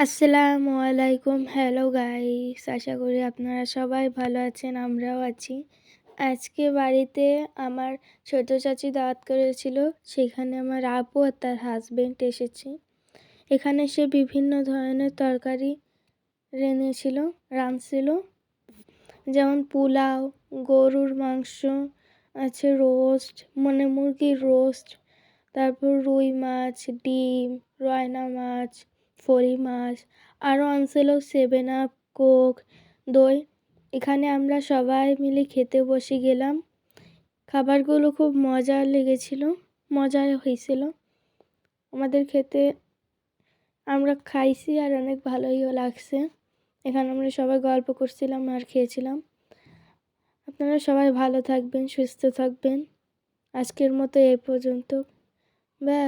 আসসালামু আলাইকুম। Hello guys আশা করি আপনারা সবাই ভালো আছেন, আমরাও আছি। আজকে বাড়িতে আমার ছোট চাচি দাওয়াত করেছিল, সেখানে আমার আপু আর তার হাজবেন্ড এসেছে। এখানে সে বিভিন্ন ধরনের তরকারি রেঁধেছিল রাঁধছিল। যেমন পোলাও, গরুর মাংস, আছে রোস্ট মানে মুরগির রোস্ট তারপর রুই মাছ, ডিম, রয়না মাছ ফড়ি মাছ আরও আনছিল সেভেন আপ, কোক, দই। এখানে আমরা সবাই মিলে খেতে বসে গেলাম। খাবারগুলো খুব মজা লেগেছিল মজা হয়েছিল। আমাদের খেতে আমরা খাইছি আর অনেক ভালোইও লাগছে। এখানে আমরা সবাই গল্প করছিলাম আর খেয়েছিলাম। আপনারা সবাই ভালো থাকবেন, সুস্থ থাকবেন। আজকের মতো এই পর্যন্ত। বাই